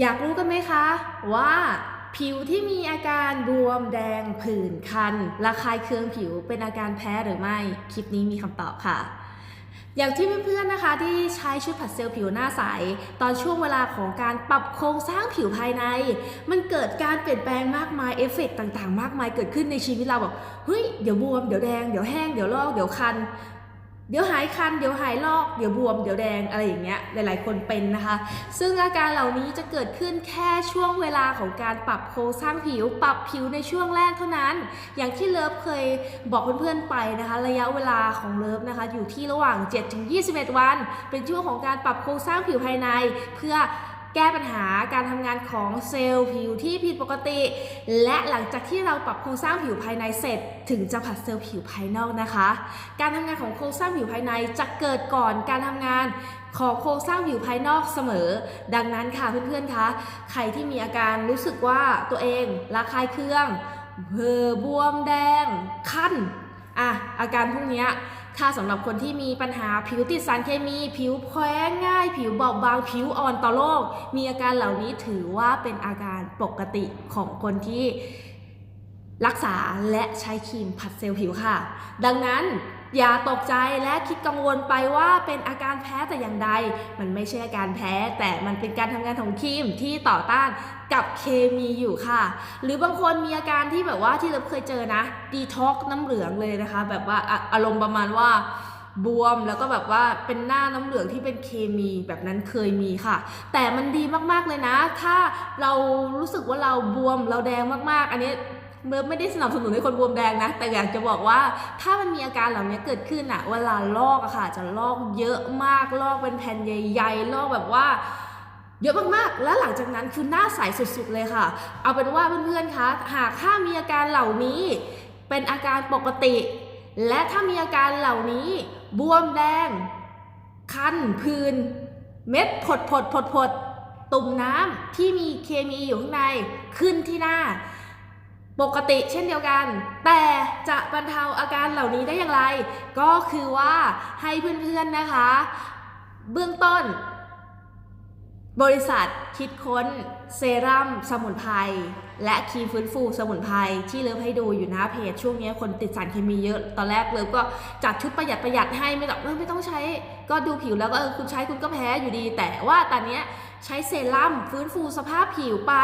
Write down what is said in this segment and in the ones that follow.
อยากรู้กันไหมคะว่าผิวที่มีอาการบวมแดงผื่นคัน ระคายเคืองผิวเป็นอาการแพ้หรือไม่ คลิปนี้มีคำตอบค่ะ อย่างที่เพื่อนๆนะคะที่ใช้ชุดผัดเซลล์ผิวหน้าใส ตอนช่วงเวลาของการปรับโครงสร้างผิวภายใน มันเกิดการเปลี่ยนแปลงมากมายเอฟเฟกต์ต่างๆ มากมายเกิดขึ้นในชีวิตเราแบบเฮ้ยเดี๋ยวบวมเดี๋ยวแดงเดี๋ยวแห้งเดี๋ยวลอกเดี๋ยวคัน เดี๋ยวหายคัน เดี๋ยวหายลอก เดี๋ยวบวม เดี๋ยวแดง อะไรอย่างเงี้ย หลาย ๆ คนเป็นนะคะ ซึ่งอาการเหล่านี้จะเกิดขึ้นแค่ช่วงเวลาของการปรับโครงสร้างผิว ปรับผิวในช่วงแรกเท่านั้น อย่างที่เลิฟเคยบอกเพื่อน ๆ ไปนะคะ ระยะเวลาของเลิฟนะคะ อยู่ที่ระหว่าง 7-21 วัน เป็นช่วงของการปรับโครงสร้างผิวภายใน เพื่อ แก้ปัญหาการทำงานของเซลล์ผิวที่ผิดปกติ และหลังจากที่เราปรับโครงสร้างผิวภายในเสร็จ ถึงจะผัดเซลล์ผิวภายนอกนะคะ การทำงานของโครงสร้างผิวภายในจะเกิดก่อนการทำงานของโครงสร้างผิวภายนอกเสมอ ดังนั้นค่ะเพื่อนๆคะใครที่มีอาการรู้สึกว่าตัวเองระคายเคืองเบอบวมแดง คันอะอาการพวกนี้ ถ้าสำหรับคนที่มีปัญหาผิวติดสารเคมี ผิวแพ้ง่าย ผิวบอบบางผิวอ่อนต่อโรคมีอาการเหล่านี้ถือว่าเป็นอาการปกติของคนที่ รักษาและใช้ครีมผัดเซลล์ผิวค่ะ ดังนั้นอย่าตกใจและคิดกังวลไปว่าเป็นอาการแพ้แต่อย่างใด มันไม่ใช่อาการแพ้ แต่มันเป็นการทำงานของครีมที่ต่อต้านกับเคมีอยู่ค่ะ หรือบางคนมีอาการที่แบบว่าที่เราเคยเจอนะดีท็อกน้ำเหลืองเลยนะคะ แบบว่าออารมณ์ประมาณว่าบวมแล้วก็แบบว่าเป็นหน้าน้ำเหลืองที่เป็นเคมีแบบนั้นเคยมีค่ะ แต่มันดีมากๆเลยนะ ถ้าเรารู้สึกว่าเราบวมเราแดงมากๆ อันนี้ เมื่อไม่ได้สนับสนุนให้คนบวมแดงนะ แต่อยากจะบอกว่าถ้ามันมีอาการเหล่านี้เกิดขึ้นอะเวลาลอกอะค่ะ จะลอกเยอะมาก ลอกเป็นแผ่นใหญ่ๆ ลอกแบบว่าเยอะมากๆ แล้วหลังจากนั้นคือหน้าใสสุดๆเลยค่ะ เอาเป็นว่าเพื่อนๆ คะ หากถ้ามีอาการเหล่านี้ เป็นอาการปกติ และถ้ามีอาการเหล่านี้ บวมแดง คันผื่นเม็ดผดผดผดผดตุ่มน้ำที่มีเคมีอยู่ข้างในขึ้นที่หน้า ปกติเช่นเดียวกัน แต่จะบรรเทาอาการเหล่านี้ได้อย่างไร ก็คือว่าให้เพื่อนๆนะคะ เบื้องต้น บริษัทคิดค้นเซรั่มสมุนไพรและครีมฟื้นฟูสมุนไพรที่เลิฟให้ดูอยู่หน้าเพจช่วงนี้คนติดสารเคมีเยอะ ตอนแรกเลิฟก็จัดชุดประหยัดประหยัดให้ไม่ต้องไม่ต้องใช้ ก็ดูผิวแล้วก็เออคุณใช้คุณก็แพ้อยู่ดี แต่ว่าตอนนี้ใช้เซรั่มฟื้นฟูสภาพผิวไป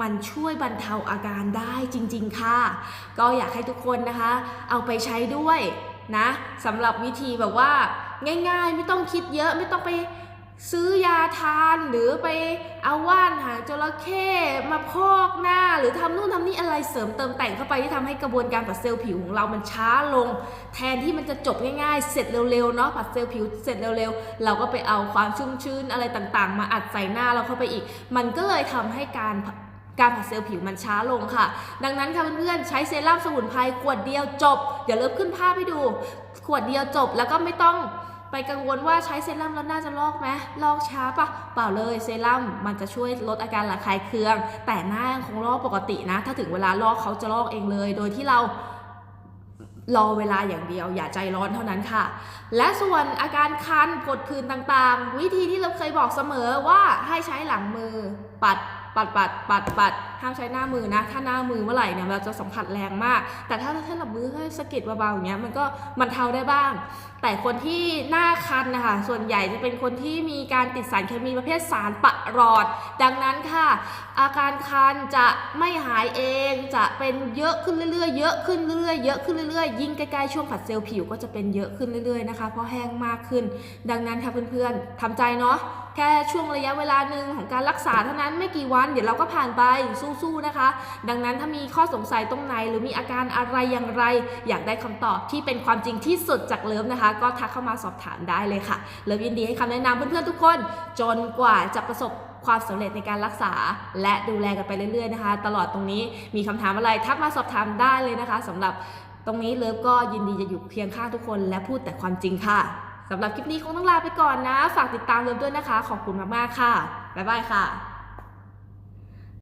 มันช่วยบรรเทาอาการได้จริง ๆ ค่ะ ก็อยากให้ทุกคนนะคะ เอาไปใช้ด้วยนะสำหรับวิธีแบบว่า ง่าย ๆ ไม่ต้องคิดเยอะไม่ต้องไป ซื้อยาทานหรือไปเอาว่านหางจระเข้มาพอกหน้า หรือทำนู่นทำนี่อะไรเสริมเติมแต่งเข้าไปที่ทำให้กระบวนการผัดเซลล์ผิวของเรามันช้าลง แทนที่มันจะจบง่ายๆ เสร็จเร็วๆเนาะผัดเซลล์ผิวเสร็จเร็วๆ เราก็ไปเอาความชุ่มชื้นอะไรต่างๆ มาอัดใส่หน้าเราเข้าไปอีก มันก็เลยทำให้การการผัดเซลล์ผิวมันช้าลงค่ะ ดังนั้นค่ะเพื่อนๆใช้เซรั่มสมุนไพรขวดเดียวจบ เดี๋ยวเลิฟขึ้นภาพให้ดู ขวดเดียวจบแล้วก็ไม่ต้อง ไปกังวลว่าใช้เซรั่มแล้วน่าจะลอกไหมลอกช้าปะเปล่าเลยเซรั่มมันจะช่วยลดอาการระคายเคือง แต่หน้ายังคงลอกปกตินะ ถ้าถึงเวลาลอกเขาจะลอกเองเลย โดยที่เรารอเวลาอย่างเดียวอย่าใจร้อนเท่านั้นค่ะ และส่วนอาการคันผดผื่นต่างๆ วิธีที่เราเคยบอกเสมอว่าให้ใช้หลังมือปัด ปัดปัดปัดปัดห้ามใช้หน้ามือนะ ถ้าหน้ามือเมื่อไหร่เนี่ยเราจะสัมผัสแรงมาก แต่ถ้าถ้าหลังมือให้สะกิดเบาๆอย่างเงี้ยมันก็มันเทาได้บ้าง แต่คนที่หน้าคันนะคะส่วนใหญ่จะเป็นคนที่มีการติดสารเคมีประเภทสารประหลอด ดังนั้นค่ะ อาการคันจะไม่หายเองจะเป็นเยอะขึ้นเรื่อยๆ เยอะขึ้นเรื่อยๆเยอะขึ้นเรื่อยๆยิ่งใกล้ๆช่วงผัดเซลล์ผิวก็จะเป็นเยอะขึ้นเรื่อยๆนะคะเพราะแห้งมากขึ้น ดังนั้นค่ะเพื่อนๆทำใจเนาะ แค่ช่วงระยะเวลาหนึ่งของการรักษาเท่านั้นไม่กี่วัน เดี๋ยวเราก็ผ่านไปสู้ๆนะคะ ดังนั้นถ้ามีข้อสงสัยตรงไหนหรือมีอาการอะไรอย่างไร อยากได้คำตอบที่เป็นความจริงที่สุดจากเลิฟนะคะ ก็ทักเข้ามาสอบถามได้เลยค่ะเลิฟยินดีให้คำแนะนำเพื่อนๆทุกคน จนกว่าจะประสบความสำเร็จในการรักษาและดูแลกันไปเรื่อยๆนะคะ ตลอดตรงนี้มีคำถามอะไรทักมาสอบถามได้เลยนะคะสำหรับตรงนี้เลิฟก็ยินดีจะอยู่เคียงข้างทุกคน และพูดแต่ความจริงค่ะ สำหรับคลิปนี้คงต้องลาไปก่อนนะ ฝากติดตามเลิฟด้วยนะคะ ขอบคุณมากๆค่ะ บ๊ายบายค่ะ